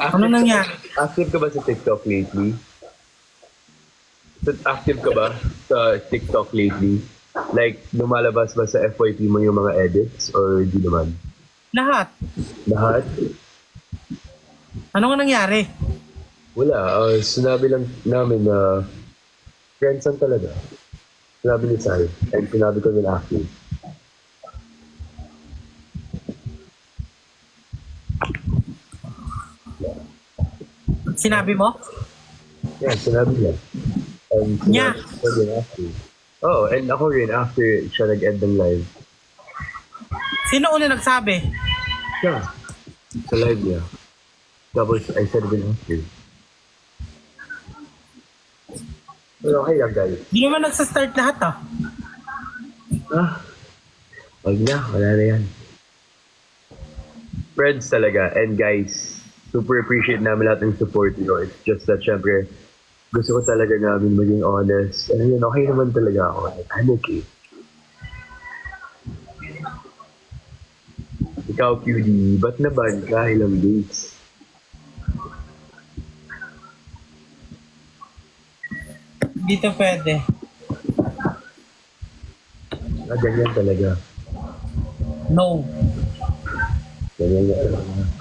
Ano nangyari? Active ka ba sa TikTok lately? Active ka ba sa TikTok lately? Like, lumalabas ba sa FYP mo yung mga edits or di naman? Lahat. Lahat? Ano nga nangyari? Wala. Uh, sinabi lang namin na friends lang talaga. Sinabi ni Sai. And sinabi ko din active. Sinabi mo? Yeah, sinabi niya. And sinabi Niya? ko din. Oh, and ako rin after siya nag-end ng live. Sino una nagsabi? Siya. Sa live niya. Tapos I said din after. Pero okay lang guys. Di naman nagsa-start lahat ah. Ah, wag na, wala na yan. Friends talaga, and guys, super appreciate namin lahat ng support nyo. It's just that, syempre, gusto ko talaga namin maging honest. And yun, okay naman talaga ako. I'm okay. Ikaw, QD, ba't naban ka ilang days? Dito pwede. Ah, ganyan talaga. No. Ganyan talaga.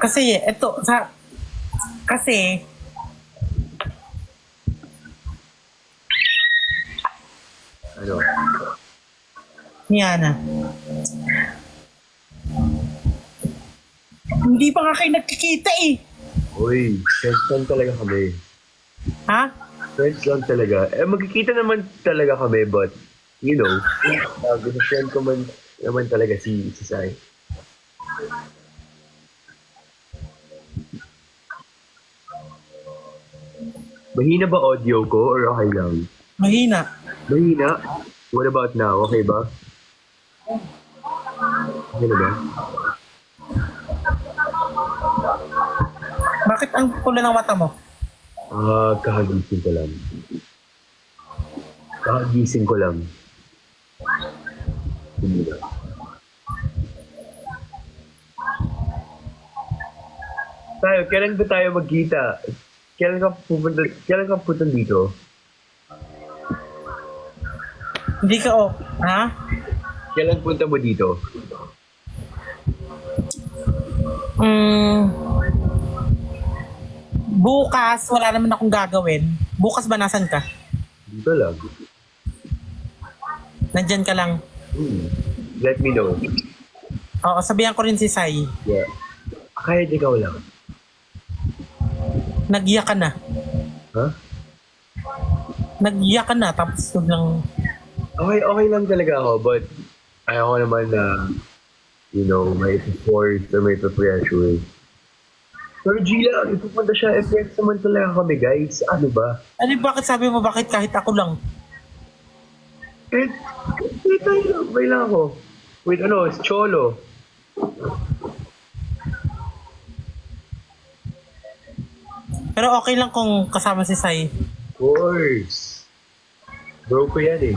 Kasi eto sa kasi Ano? Yana. Hindi pa nga kayo nagkikita eh. Uy, friends lang talaga kami. Ha? Friends lang talaga. Eh, magkikita naman talaga kami, but, you know, uh, gusto friend ko man, naman talaga si, si Sai. Mahina ba audio ko or okay lang? Mahina. Mahina? What about now? Okay ba? Okay na ba? Bakit ang pula ng mata mo? Ah, kakagising ko lang. Kakagising ko lang. Hindi na. Tayo, kailan ba tayo magkita? Kailan ka pupunta, kailan ka pupunta dito? Hindi ka oh. Ha? Kailan punta mo dito? Mm, bukas, wala naman akong gagawin. Bukas ba nasan ka? Dito lang. Nandyan ka lang. Hmm. Let me know. Oo, sabihan ko rin si Sai. Yeah. Kahit ikaw lang. Nagiyak ka na. Ha? Nagiyak ka na, tapos lang Okay, okay lang talaga ako, but ayoko naman na, you know, may force or may pressure. Pero Gila, ipupunta siya, eh, friends naman talaga kami, guys. Ano ba? Ano bakit sabi mo bakit kahit ako lang? Eh, wait tayo, may lang ako. Wait, ano, it's Cholo. Pero okay lang kung kasama si Sai. Of course. Bro ko yan eh.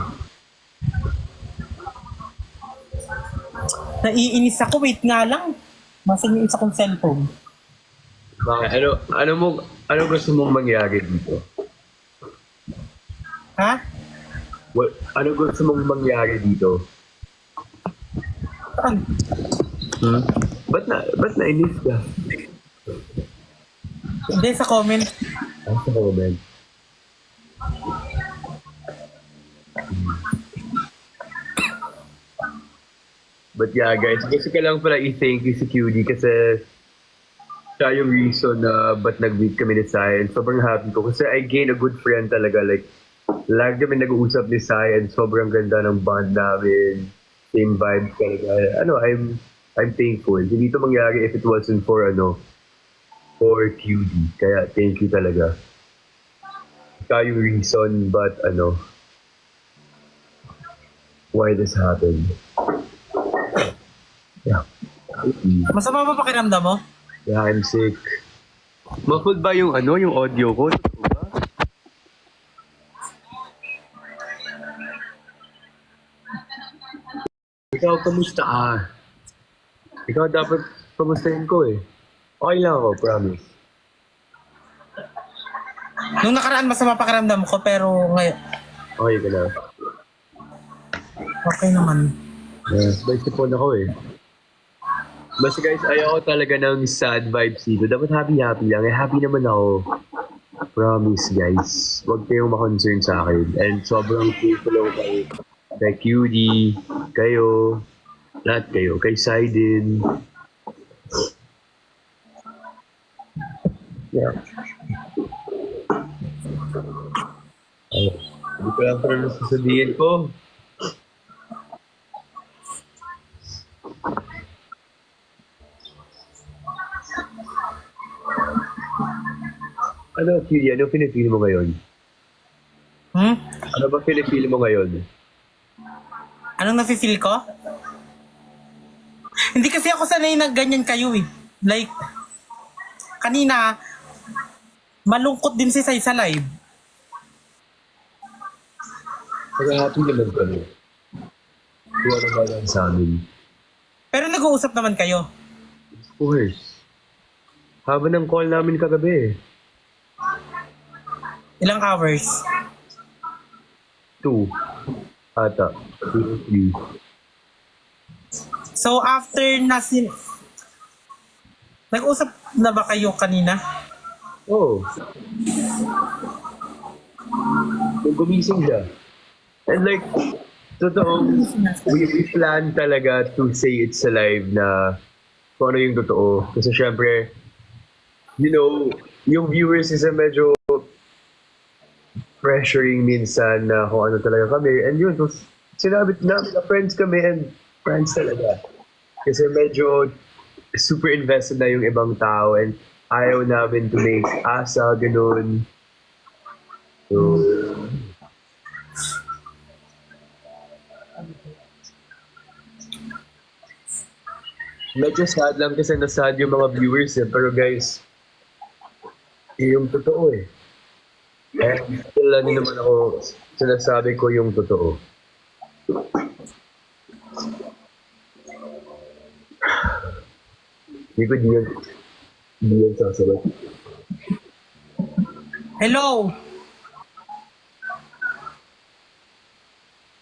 Naiinis ako, wait nga lang. Masan yung isa kong cellphone. Bakit? Ano, ano mo, ano gusto mong mangyari dito? Ha? What, ano gusto mong mangyari dito? Saan? Hmm? Ba't na, ba't nainis ka? Hindi, sa comment. Ang sa comment. But yeah, guys, gusto ko lang pala i-thank you si QD kasi siya yung reason na ba't nag-meet kami ni Sai. Sobrang happy ko kasi I gained a good friend talaga. Like, lagi kami nag-uusap ni Sai and sobrang ganda ng bond namin. Same vibe talaga. Ano, I'm I'm thankful. Hindi ito mangyari if it wasn't for ano, for QD. Kaya thank you talaga. Ikaw yung reason but ano, why this happened. Yeah. Masama ba pakiramdam mo? Yeah, I'm sick. Muffled ba yung ano, yung audio ko? Ikaw, kamusta ka? Ikaw dapat pamustahin ko eh. Okay lang ako, promise. Nung nakaraan, masama pakiramdam ko, pero ngayon, Okay ka na. okay naman. Yeah, may sipon ako eh. Basta guys, ayaw ko talaga ng sad vibes dito. Dapat happy-happy lang. Eh, happy naman ako. Promise guys. Huwag kayong ma-concern sa akin. And sobrang grateful ako kay, kay QD, kayo, lahat kayo. Kay Sidin. Yeah. Ay, hindi ko lang pala nasasabihin ko. Ano, QD? Ano pinipili mo ngayon? Hmm? Ano ba pinipili mo ngayon? Anong nafe-feel ko? Hindi kasi ako sanay na ganyan kayo eh. Like, kanina, malungkot din si Sai sa live. Kasi happy naman kami. Kuha na ba lang sa amin? Pero nag-uusap naman kayo. Of course. Haba ng call namin kagabi. Ilang hours. Two. Ata. Two, three. So, after na sin... Nag-usap na ba kayo kanina? Oo. Oh. Gumising siya. And like, totoo, we, we plan talaga to say it's alive na kung ano yung totoo. Kasi syempre, you know, yung viewers is medyo pressuring minsan na kung ano talaga kami. And yun, sinabi namin na friends kami and friends talaga. Kasi medyo super invested na yung ibang tao and ayaw namin to make asa, ganun. So, medyo sad lang kasi nasad yung mga viewers eh. Pero guys, yung totoo eh. Eh, still ano naman ako, sinasabi ko yung totoo. Hindi ko yan, di yan sasabat. Hello?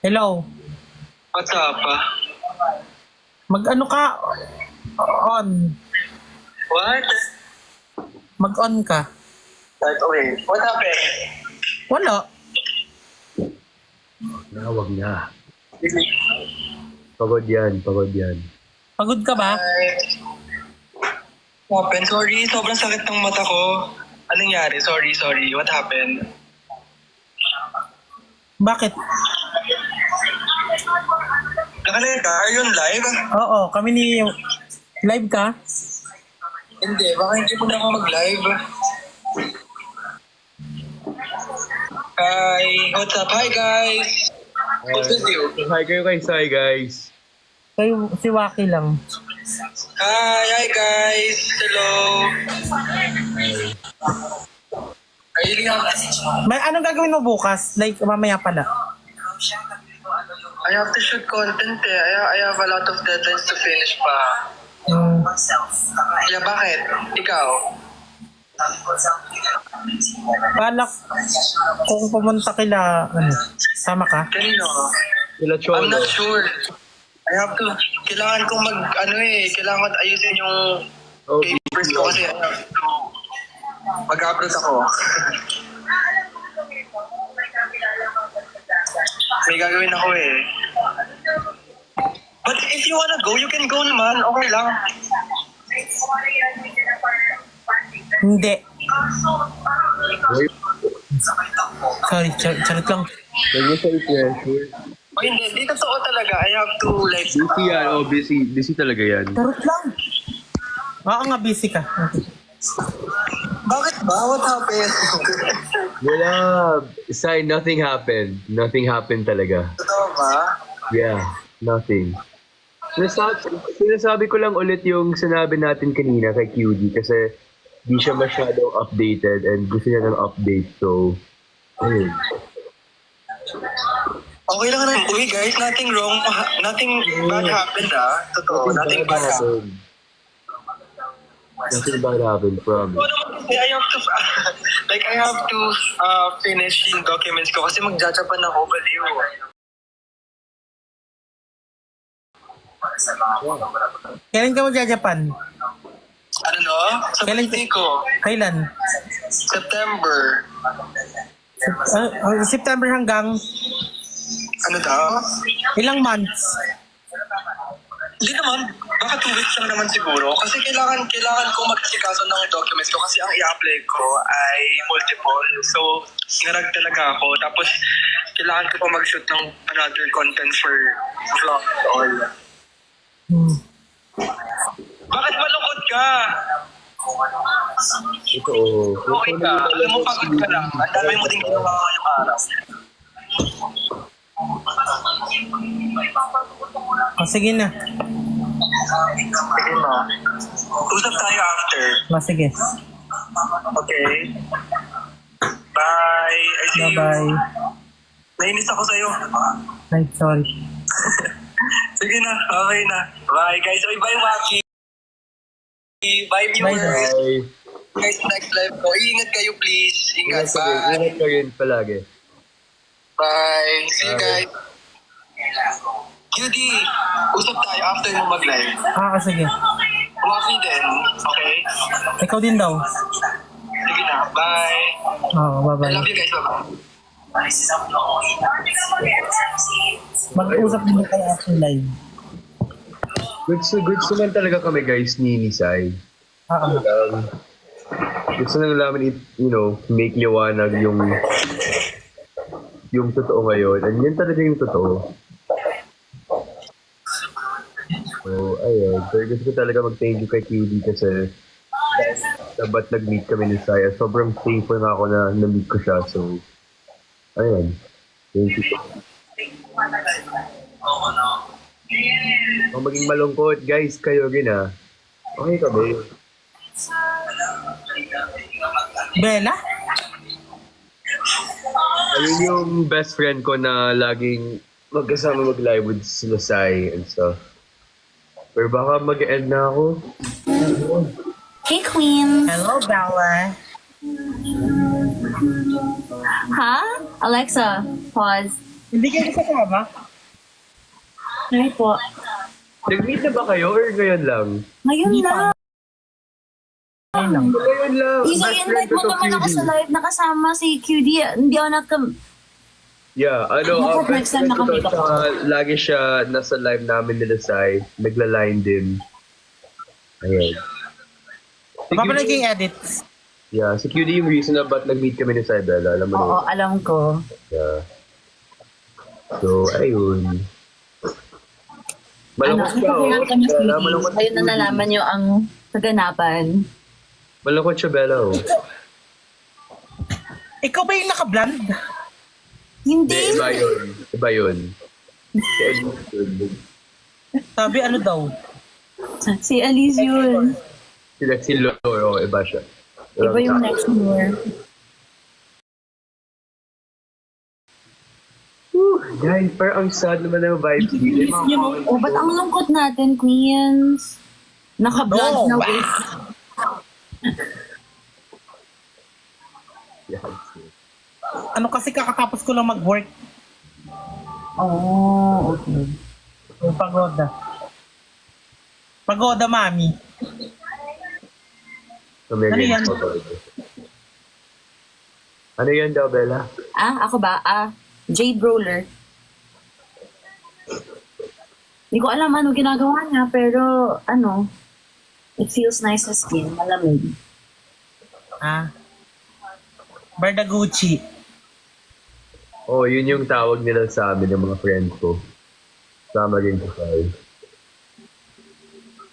Hello? What's up? ah? Mag-ano ka? On. What? Mag-on ka. Like, okay. What happened? Wala. Nawag na. Pagod yan, pagod yan. Pagod ka ba? What happened? Sorry, sobrang sakit ng mata ko. Anong nangyari? Sorry, sorry. What happened? Bakit? Nakalive ka? Are you on live? Oo, kami ni... Live ka? Hindi, baka hindi mo na ako mag-live. Hi, what's up? Hi, guys. What's with you? Hi kayo kay Sai, guys. Kayo, si Waki lang. Hi, hi, guys. Hello. May anong gagawin mo bukas? Like, mamaya pala. I have to shoot content eh. I, I have a lot of deadlines to finish pa. Hmm. Yeah, bakit? Ikaw? Balak kung pumunta kila, ano, sama ka? Kanino? Sila I'm not sure. I have to, kailangan kong mag, ano eh, kailangan ko ayusin yung Oh, papers ko kasi to mag-upload ako. May gagawin ako eh. But if you wanna go, you can go naman. Okay lang. Hindi. Sorry, char charot lang. Niyo sa i-pressure. Hindi, di totoo talaga. I have to like... Busy yan. Oh, busy. Busy talaga yan. Charot lang. Oo nga, busy ka. Bakit ba? What happened? Wala. Sai, nothing happened. Nothing happened talaga. totoo ba? Yeah, nothing. Sinasabi, sinasabi ko lang ulit yung sinabi natin kanina kay QD kasi di siya masyadong updated and gusto niya ng update. So, ayun. Okay lang naman. Uy guys, nothing wrong. Nothing bad happened ah. Totoo, nothing bad happened. Nothing bad happened, promise. I have to, like, I have to uh, finish yung documents ko kasi magjajapan ako, baliw. Kailan ka magja-Japan? Ano no? Sa Kailan- birthday ko, Kailan? September. Uh, September hanggang Ano daw? ilang months? Hindi naman, baka two weeks lang naman siguro. Kasi kailangan, kailangan ko magsikaso ng documents ko kasi ang i-apply ko ay multiple. So, ngarag talaga ako. Tapos, kailangan ko pa mag-shoot ng another content for vlog all. Hmm. Bakit malungkot ka? Ito, Okay ka. Alam mo, pagod ka lang. Ang dami mo din ginawa ngayong araw. O, sige na. Sige na. Usap tayo after. O, sige. Okay? Bye. I see you. Bye-bye. Nainis ako sa'yo. Ay, sorry. Sige na, okay na. Bye guys. Oy, bye Maki. Bye viewers. Bye. Guys, next live ko. Iingat kayo please. Ingat Ingat. ka rin, Bye. ingat ka rin palagi. Bye. See you Bye. guys. QD, usap tayo after mo mag-live. Ah, sige. Maki din. Okay? Ikaw din daw. Sige na. Bye. Oo, I bye-bye. love you guys. Bye-bye. Mag-usap din kayo after live. Goods, goods naman talaga kami guys ni Nisay. Oo. Um, gusto na namin, i- you know, make liwanag yung yung totoo ngayon. And yun talaga yung totoo. So, So, gusto ko talaga mag-thank you kay QD kasi dapat nag-meet kami ni Saya. Sobrang thankful na ako na na-meet ko siya. So, ayun. Thank you. Kung maging malungkot, guys, kayo rin ah. Okay kami. Bella? Ayun yung best friend ko na laging magkasama mag-live with sila Sai and stuff. Pero baka mag-end na ako. Hey, Queens. Hello, Bella. Ha? Alexa, pause. Hindi kayo kasama? Ay po. Nag-meet na ba kayo or ngayon lang? Ngayon Hindi na. pa. Ayun lang. Ngayon lang. Iso, Best friend invite mo to, naman ako sa live nakasama si QD. Hindi ako nakam... Yeah, ano, uh, best friend ko to, tsaka lagi siya nasa live namin nila Sai. Nagla-line din. Ayun. Si QD yung edit. Yeah, si QD yung reason na ba't nag-meet kami ni Sai Bella. Alam mo Oo, na. alam ko. Yeah. So, ayun. Ano, Malungkot siya, oh. nakakailan kami si Bella, QD. malungkot si Ayun na nalaman nyo ang kaganapan. Malungkot siya, Bella, oh. Ikaw ba yung naka-blonde? Hindi. Hindi, iba yun. Iba yun. Sabi ano daw? Si Alice yun. Sila si Loro, iba siya. Iba yung next year. Guys, parang ang sad naman ng know? Oh, ba't ang lungkot natin, Queens? Naka-blood No, na wow. with... Yes. Ano kasi kakatapos ko lang mag-work. Oh, okay. Yung pagoda. Pagoda, mami. Ano yan? Ano yan daw, Bella? Ah, ako ba? Ah, Jade Roller. Hindi ko alam ano ginagawa niya, pero ano, it feels nice sa skin, malamig. Ah. Bardaguchi. Oh, yun yung tawag nila sa amin ng mga friends ko. Sama rin ko sa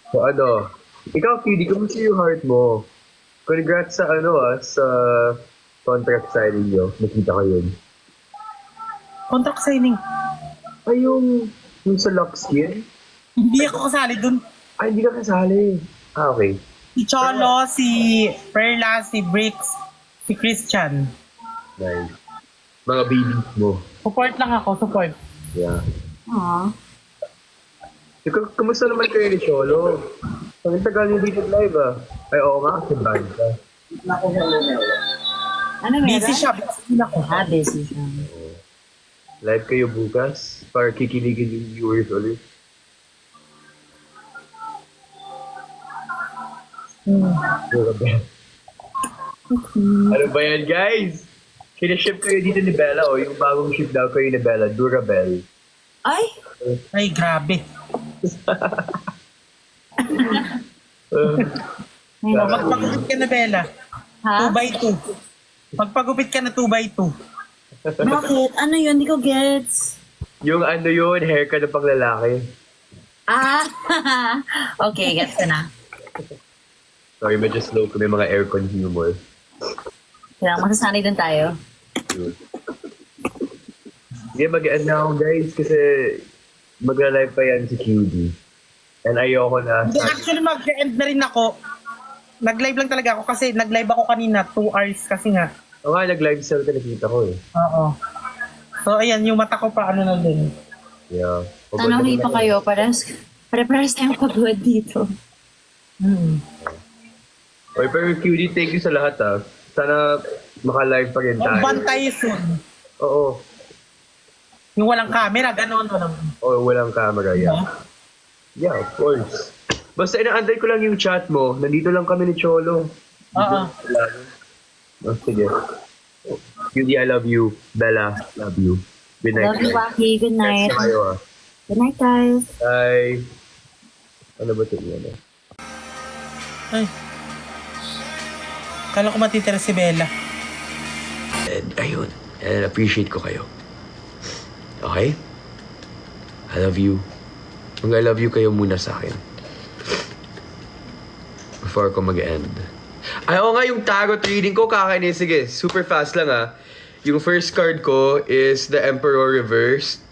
So ano, ikaw, Kidi, kumusta yung heart mo? Congrats sa ano ah, sa contract signing nyo. Nakita ko yun. Contract signing. Ay, yung, yung sa lock skin? Hindi ako kasali dun. Ay, hindi ka kasali. Ah, okay. Si Cholo, si Perla, si Bricks, si Christian. Nice. Mga babies mo. Support lang ako, support. Yeah. Aww. So, k- kumusta naman kayo ni Cholo? Ang tagal niyo dito live ah. Ay, oo nga, kasi bad ka. Ano meron? Busy siya. Busy din ako. Ah, busy siya. Live kayo bukas para kikiligin yung viewers ulit. Durabel. Ano ba yan, guys? Kinaship kayo dito ni Bella, o yung bagong ship daw kayo ni Bella, Durabel. Ay! Ay, grabe. Uh, naku. Magpagupit ka na, Bella. Ha? 2 by 2. Magpagupit ka na 2 by 2. Bakit? Ano yun? Hindi ko gets. yung ano yun, haircut ng panglalaki. Ah! okay, gets ko na. Sorry, medyo slow kami mga aircon humor. Kaya masasanay din tayo. Sige, mag-end na ako guys kasi magla-live pa yan si QD. And ayoko na. Hindi, actually, mag-end na rin ako. Nag-live lang talaga ako kasi nag-live ako kanina 2 hours kasi nga. Oo nga, nag-live sell ka nakita ko eh. Oo. So, ayan, yung mata ko pa ano na din. Yeah. Sana pa kayo. Parehas, pare-parehas tayong pagod dito. Hmm. Oy, pero QD, thank you sa lahat ah. Sana maka-live pa rin tayo. Bantay soon. Oo. Yung walang camera, gano'n, walang... O walang camera, yeah. Yeah, of course. Basta inaantay ko lang yung chat mo. Nandito lang kami ni Cholo. Oo. Lalo. Oh, sige. QD, I love you. Bella, love you. Good night. Love you, guys. Waki. Good night. Kayo ah. Good night, guys. Bye. Ano ba ito yan? Ay. Kala ko matitira si Bella. And ayun. And appreciate ko kayo. Okay? I love you. Mag I love you kayo muna sa akin. Before ko mag-end. Ay, oo nga, yung tarot reading ko, kakainis. Sige, super fast lang ah. Yung first card ko is the Emperor Reverse.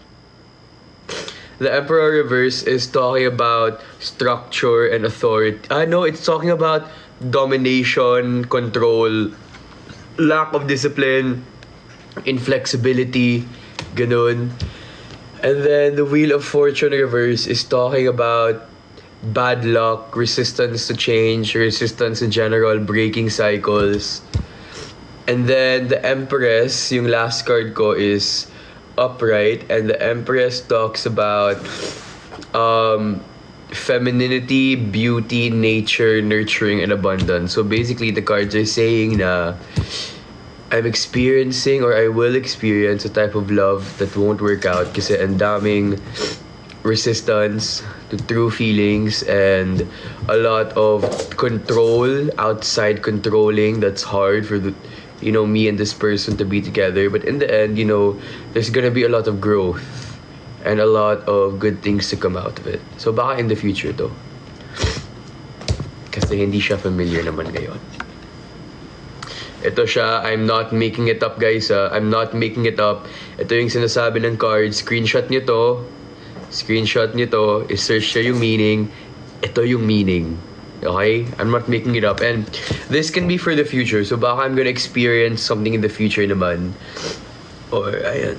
The Emperor Reverse is talking about structure and authority. Ah, no, it's talking about domination, control, lack of discipline, inflexibility, ganun. And then the Wheel of Fortune reverse is talking about bad luck, resistance to change, resistance in general, breaking cycles. And then the Empress, yung last card ko is upright and the Empress talks about um femininity, beauty, nature, nurturing, and abundance. So basically, the cards are saying na I'm experiencing or I will experience a type of love that won't work out kasi ang daming resistance to true feelings and a lot of control outside controlling that's hard for the you know me and this person to be together but in the end you know there's gonna be a lot of growth and a lot of good things to come out of it so baka in the future to kasi hindi siya familiar naman ngayon ito siya, I'm not making it up guys ah. I'm not making it up. Ito yung sinasabi ng card. Screenshot nyo to. Screenshot nyo to. I-search nyo yung meaning. Ito yung meaning. Okay? I'm not making it up. And this can be for the future. So baka I'm gonna experience something in the future naman. Or, ayan.